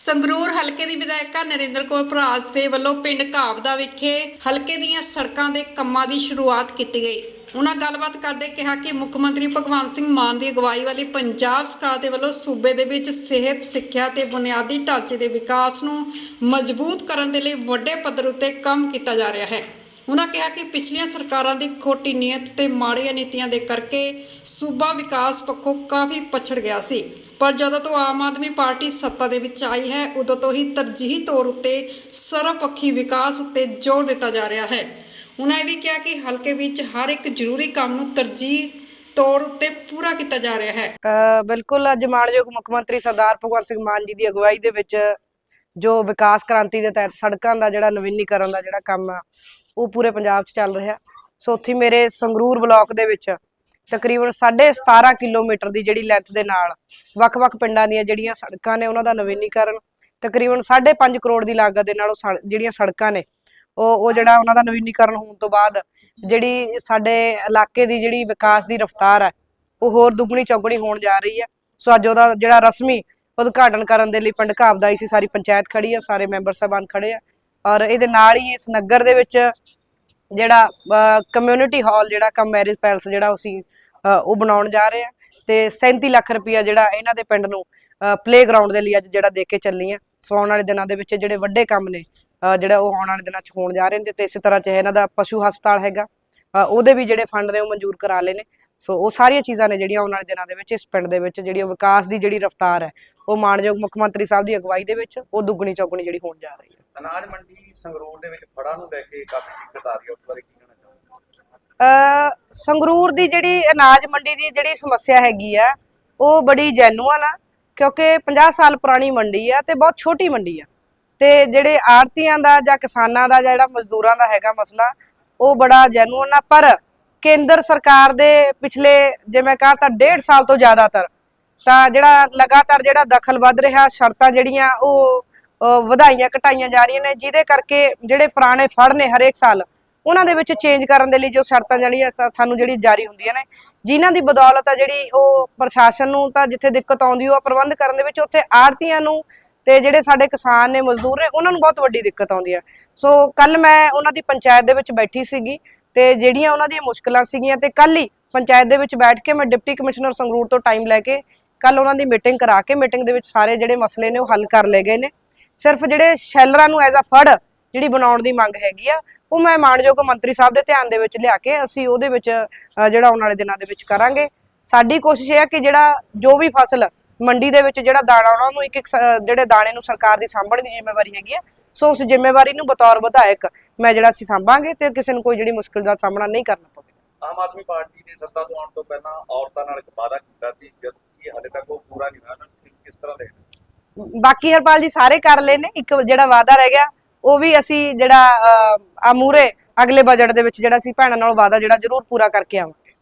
ਸੰਗਰੂਰ ਹਲਕੇ ਦੀ ਵਿਧਾਇਕਾ ਨਰਿੰਦਰ ਕੌਰ ਭਰਾਜ ਦੇ ਵੱਲੋਂ ਪਿੰਡ ਘਾਵਦਾ ਵਿਖੇ ਹਲਕੇ ਦੀਆਂ ਸੜਕਾਂ ਦੇ ਕੰਮਾਂ ਦੀ ਸ਼ੁਰੂਆਤ ਕੀਤੀ ਗਈ। ਉਹਨਾਂ ਗੱਲਬਾਤ ਕਰਦੇ ਕਿਹਾ ਕਿ ਮੁੱਖ ਮੰਤਰੀ ਭਗਵੰਤ ਸਿੰਘ ਮਾਨ ਦੀ ਅਗਵਾਈ ਵਾਲੀ ਪੰਜਾਬ ਸਰਕਾਰ ਦੇ ਵੱਲੋਂ ਸੂਬੇ ਦੇ ਵਿੱਚ ਸਿਹਤ, ਸਿੱਖਿਆ ਤੇ ਬੁਨਿਆਦੀ ਢਾਂਚੇ ਦੇ ਵਿਕਾਸ ਨੂੰ ਮਜ਼ਬੂਤ ਕਰਨ ਦੇ ਲਈ ਵੱਡੇ ਪੱਧਰ ਉੱਤੇ ਕੰਮ ਕੀਤਾ ਜਾ ਰਿਹਾ ਹੈ। ਉਹਨਾਂ ਕਿਹਾ ਕਿ ਪਿਛਲੀਆਂ ਸਰਕਾਰਾਂ ਦੀ ਖੋਟੀ ਨੀਅਤ ਤੇ ਮਾੜੀਆਂ ਨੀਤੀਆਂ ਦੇ ਕਰਕੇ ਸੂਬਾ ਵਿਕਾਸ ਪੱਖੋਂ ਕਾਫੀ ਪਛੜ ਗਿਆ ਸੀ। ਪਰ ਜਦੋਂ ਤੋਂ ਆਮ ਆਦਮੀ ਪਾਰਟੀ ਸੱਤਾ ਦੇ ਵਿੱਚ ਆਈ ਹੈ ਉਦੋਂ ਤੋਂ ਹੀ ਤਰਜੀਹੀ ਤੌਰ ਉੱਤੇ ਸਰਵਪੱਖੀ ਵਿਕਾਸ ਉੱਤੇ ਜ਼ੋਰ ਦਿੱਤਾ ਜਾ ਰਿਹਾ ਹੈ। ਉਹਨਾਂ ਇਹ ਵੀ ਕਿਹਾ ਕਿ ਹਲਕੇ ਵਿੱਚ ਹਰ ਇੱਕ ਜ਼ਰੂਰੀ ਕੰਮ ਨੂੰ ਤਰਜੀਹ ਤੌਰ ਉੱਤੇ ਪੂਰਾ ਕੀਤਾ ਜਾ ਰਿਹਾ ਹੈ। ਅ, ਬਿਲਕੁਲ ਅੱਜ ਮਾਨਯੋਗ ਮੁੱਖ ਮੰਤਰੀ ਸਰਦਾਰ ਭਗਵੰਤ ਸਿੰਘ ਮਾਨ ਜੀ ਦੀ ਅਗਵਾਈ ਦੇ ਵਿੱਚ ਜੋ ਵਿਕਾਸ ਕ੍ਰਾਂਤੀ ਦੇ ਤਹਿਤ ਸੜਕਾਂ ਦਾ ਜਿਹੜਾ ਨਵੀਨੀਕਰਨ ਦਾ ਜਿਹੜਾ ਕੰਮ ਆ ਉਹ ਪੂਰੇ ਪੰਜਾਬ 'ਚ ਚੱਲ ਰਿਹਾ। ਸੋ ਉੱਥੇ ਮੇਰੇ ਸੰਗਰੂਰ ਬਲਾਕ ਦੇ ਵਿੱਚ ਤਕਰੀਬਨ 17.5 ਕਿਲੋਮੀਟਰ ਦੀ ਜਿਹੜੀ ਲੈਂਥ ਦੇ ਨਾਲ ਵੱਖ-ਵੱਖ ਪਿੰਡਾਂ ਦੀਆਂ ਜਿਹੜੀਆਂ ਸੜਕਾਂ ਨੇ ਉਹਨਾਂ ਦਾ ਨਵੀਨੀਕਰਨ ਤਕਰੀਬਨ 5.5 ਕਰੋੜ ਦੀ ਲਾਗਤ ਦੇ ਨਾਲ ਉਹ ਸੜ- ਜਿਹੜੀਆਂ ਸੜਕਾਂ ਨੇ ਉਹ ਉਹ ਜਿਹੜਾ ਉਹਨਾਂ ਦਾ ਨਵੀਨੀਕਰਨ ਹੋਣ ਤੋਂ ਬਾਅਦ ਜਿਹੜੀ ਸਾਡੇ ਇਲਾਕੇ ਦੀ ਜਿਹੜੀ ਵਿਕਾਸ ਦੀ ਰਫ਼ਤਾਰ ਹੈ ਉਹ ਹੋਰ ਦੁੱਗਣੀ ਚੌਗਣੀ ਹੋਣ ਜਾ ਰਹੀ ਹੈ। ਸੋ ਅੱਜ ਉਹਦਾ ਜਿਹੜਾ ਰਸਮੀ ਉਦਘਾਟਨ ਕਰਨ ਦੇ ਲਈ ਪਿੰਡ ਘਾਬਦਾ ਆਈ ਸੀ ਸਾਰੀ ਪੰਚਾਇਤ ਖੜੀ ਆ ਸਾਰੇ ਮੈਂਬਰ ਸਾਹਿਬਾਨ ਖੜੇ ਆ ਔਰ ਇਹਦੇ ਨਾਲ ਹੀ ਇਸ ਨਗਰ ਦੇ ਵਿੱਚ ਜਿਹੜਾ ਕਮਿਊਨਿਟੀ ਹਾਲ ਜਿਹੜਾ ਕਮ ਮੈਰਿਜ ਪੈਲਸ ਜਿਹੜਾ ਅਸੀਂ ਅ, ਉਹ ਬਣਾਉਣ ਜਾ ਰਹੇ ਆ ਤੇ 37 ਲੱਖ ਰੁਪਇਆ ਜਿਹੜਾ ਇਹਨਾਂ ਦੇ ਪਿੰਡ ਨੂੰ ਪਲੇਗਰਾਉਂਡ ਦੇ ਲਈ ਅੱਜ ਜਿਹੜਾ ਦੇ ਕੇ ਚੱਲੀ ਆ। ਸੋ ਆਉਣ ਵਾਲੇ ਦਿਨਾਂ ਦੇ ਵਿੱਚ ਜਿਹੜੇ ਵੱਡੇ ਕੰਮ ਨੇ ਜਿਹੜਾ ਉਹ ਆਉਣ ਵਾਲੇ ਦਿਨਾਂ 'ਚ ਹੋਣ ਜਾ ਰਹੇ ਨੇ ਤੇ ਇਸੇ ਤਰ੍ਹਾਂ ਚਾਹੇ ਇਹਨਾਂ ਦਾ ਪਸ਼ੂ ਹਸਪਤਾਲ ਹੈਗਾ। ਉਹਦੇ ਵੀ ਜਿਹੜੇ ਫੰਡ ਨੇ ਉਹ ਮਨਜ਼ੂਰ ਕਰਾ ਲਏ ਨੇ। ਸੋ ਉਹ ਸਾਰੀਆਂ ਚੀਜ਼ਾਂ ਨੇ ਜਿਹੜੀਆਂ ਆਉਣ ਵਾਲੇ ਦਿਨਾਂ ਦੇ ਵਿੱਚ ਇਸ ਪਿੰਡ ਦੇ ਵਿੱਚ ਜਿਹੜੀ ਵਿਕਾਸ ਦੀ ਜਿਹੜੀ ਰਫ਼ਤਾਰ ਹੈ, ਉਹ ਮਾਨਯੋਗ ਮੁੱਖ ਮੰਤਰੀ ਸਾਹਿਬ ਦੀ ਅਗਵਾਈ ਦੇ ਵਿੱਚ ਉਹ ਦੁੱਗਣੀ ਚੌਗਣੀ ਜਿਹੜੀ ਹੋਣ ਜਾ ਰਹੀ ਹੈ। ਅਨਾਜ ਮੰਡੀ ਸੰਗਰੂਰ ਦੇ ਵਿੱਚ ਫੜਾਂ ਨੂੰ ਲੈ ਕੇ ਕਾਫੀ ਦਿੱਕਤ ਆ ਰਹੀ ਹੈ ਉਸ ਬਾਰੇ ਸੰਗਰੂਰ ਦੀ ਜਿਹੜੀ ਅਨਾਜ ਮੰਡੀ ਦੀ ਜਿਹੜੀ ਸਮੱਸਿਆ ਹੈਗੀ ਆ, ਉਹ ਬੜੀ ਜੈਨੂਅਨ ਆ, ਕਿਉਂਕਿ 50 ਸਾਲ ਪੁਰਾਣੀ ਮੰਡੀ ਆ ਤੇ ਬਹੁਤ ਛੋਟੀ ਮੰਡੀ ਆ। ਤੇ ਜਿਹੜੇ ਆੜਤੀਆਂ ਦਾ ਜਾਂ ਕਿਸਾਨਾਂ ਦਾ ਜਾਂ ਜਿਹੜਾ ਮਜ਼ਦੂਰਾਂ ਦਾ ਹੈਗਾ ਮਸਲਾ, ਉਹ ਬੜਾ ਜੈਨੂਅਨ ਆ। ਪਰ ਕੇਂਦਰ ਸਰਕਾਰ ਦੇ ਪਿਛਲੇ, ਜੇ ਮੈਂ ਕਹਾਂ ਤਾਂ ਡੇਢ ਸਾਲ ਤੋਂ ਜ਼ਿਆਦਾਤਰ, ਤਾਂ ਜਿਹੜਾ ਲਗਾਤਾਰ ਜਿਹੜਾ ਦਖਲ ਵੱਧ ਰਿਹਾ, ਸ਼ਰਤਾਂ ਜਿਹੜੀਆਂ, ਉਹ ਵਧਾਈਆਂ ਘਟਾਈਆਂ ਜਾ ਰਹੀਆਂ ਨੇ, ਜਿਹਦੇ ਕਰਕੇ ਜਿਹੜੇ ਪੁਰਾਣੇ ਫੜ ਨੇ ਹਰੇਕ ਸਾਲ ਉਹਨਾਂ ਦੇ ਵਿੱਚ ਚੇਂਜ ਕਰਨ ਦੇ ਲਈ ਜੋ ਸ਼ਰਤਾਂ ਜਿਹੜੀਆਂ ਸਾਨੂੰ ਜਿਹੜੀ ਜਾਰੀ ਹੁੰਦੀਆਂ ਨੇ, ਜਿਨ੍ਹਾਂ ਦੀ ਬਦੌਲਤ ਆ ਜਿਹੜੀ ਉਹ ਪ੍ਰਸ਼ਾਸਨ ਨੂੰ ਤਾਂ ਜਿੱਥੇ ਦਿੱਕਤ ਆਉਂਦੀ ਉਹ ਪ੍ਰਬੰਧ ਕਰਨ ਦੇ ਵਿੱਚ ਉੱਥੇ ਆੜਤੀਆਂ ਨੂੰ ਤੇ ਜਿਹੜੇ ਸਾਡੇ ਕਿਸਾਨ ਨੇ, ਮਜ਼ਦੂਰ ਨੇ, ਉਹਨਾਂ ਨੂੰ ਬਹੁਤ ਵੱਡੀ ਦਿੱਕਤ ਆਉਂਦੀ ਹੈ ਸੋ ਕੱਲ ਮੈਂ ਉਹਨਾਂ ਦੀ ਪੰਚਾਇਤ ਦੇ ਵਿੱਚ ਬੈਠੀ ਸੀਗੀ ਤੇ ਜਿਹੜੀਆਂ ਉਹਨਾਂ ਦੀਆਂ ਮੁਸ਼ਕਲਾਂ ਸੀਗੀਆਂ ਤੇ ਕੱਲ ਹੀ ਪੰਚਾਇਤ ਦੇ ਵਿੱਚ ਬੈਠ ਕੇ ਮੈਂ ਡਿਪਟੀ ਕਮਿਸ਼ਨਰ ਸੰਗਰੂਰ ਤੋਂ ਟਾਈਮ ਲੈ ਕੇ ਕੱਲ ਉਹਨਾਂ ਦੀ ਮੀਟਿੰਗ ਕਰਾ ਕੇ ਮੀਟਿੰਗ ਦੇ ਵਿੱਚ ਸਾਰੇ ਜਿਹੜੇ ਮਸਲੇ ਨੇ ਉਹ ਹੱਲ ਕਰ ਲਏ ਗਏ ਨੇ। ਸਿਰਫ ਜਿਹੜੇ ਸ਼ੈਲਰਾਂ ਨੂੰ ਐਜ਼ ਅ ਫੜ ਜਿਹੜੀ ਬਣਾਉਣ ਦੀ ਮੰਗ ਹੈਗੀ ਆ ਉਹ ਮੈਂ ਮਾਨਯੋਗ ਮੰਤਰੀ ਸਾਹਿਬ ਦੇ ਧਿਆਨ ਦੇ ਵਿੱਚ ਲਿਆ ਕੇ ਅਸੀਂ ਉਹਦੇ ਵਿੱਚ ਜਿਹੜਾ ਆਉਣ ਵਾਲੇ ਦਿਨਾਂ ਦੇ ਵਿੱਚ ਕਰਾਂਗੇ। ਸਾਡੀ ਕੋਸ਼ਿਸ਼ ਇਹ ਹੈ ਕਿ ਜਿਹੜਾ ਜੋ ਵੀ ਫਸਲ ਮੰਡੀ ਦੇ ਵਿੱਚ ਜਿਹੜਾ ਦਾਣਾ ਉਹਨਾਂ ਨੂੰ ਇੱਕ ਇੱਕ ਜਿਹੜੇ ਦਾਣੇ ਨੂੰ ਸਰਕਾਰ ਦੀ ਸਾਂਭਣ ਦੀ ਜ਼ਿੰਮੇਵਾਰੀ ਹੈਗੀ ਆ ਸੋ ਉਸ ਜ਼ਿੰਮੇਵਾਰੀ ਨੂੰ ਬਤੌਰ ਵਿਧਾਇਕ ਮੈਂ ਜਿਹੜਾ ਅਸੀਂ ਸਾਂਭਾਂਗੇ ਤੇ ਕਿਸੇ ਨੂੰ ਕੋਈ ਜਿਹੜੀ ਮੁਸ਼ਕਲ ਦਾ ਸਾਹਮਣਾ ਨਹੀਂ ਕਰਨਾ ਪਵੇਗਾ। ਆਮ ਆਦਮੀ ਪਾਰਟੀ ਨੇ ਸੱਤਾ ਤੋਂ ਆਉਣ ਤੋਂ ਪਹਿਲਾਂ ਔਰਤਾਂ ਨਾਲ ਇੱਕ ਵਾਅਦਾ ਕੀਤਾ ਸੀ ਜਦ ਕਿ ਹਾਲੇ ਤੱਕ ਉਹ ਪੂਰਾ ਨਹੀਂ ਹੋਇਆ। ਕਿਸ ਤਰ੍ਹਾਂ ਦੇਖਦੇ ਬਾਕੀ ਹਰਪਾਲ ਜੀ ਸਾਰੇ ਕਰ ਲਏ ਨੇ ਇੱਕ ਜਿਹੜਾ ਵਾਅਦਾ ਰਹਿ ਗਿਆ ਉਹ ਵੀ ਅਸੀਂ ਜਿਹੜਾ ਅਮੂਰੇ ਅਗਲੇ ਬਜਟ ਦੇ ਵਿੱਚ ਜਿਹੜਾ ਅਸੀਂ ਭੈਣਾਂ ਨਾਲ ਵਾਅਦਾ ਜਿਹੜਾ ਜ਼ਰੂਰ ਪੂਰਾ ਕਰਕੇ ਆਵਾਂਗੇ।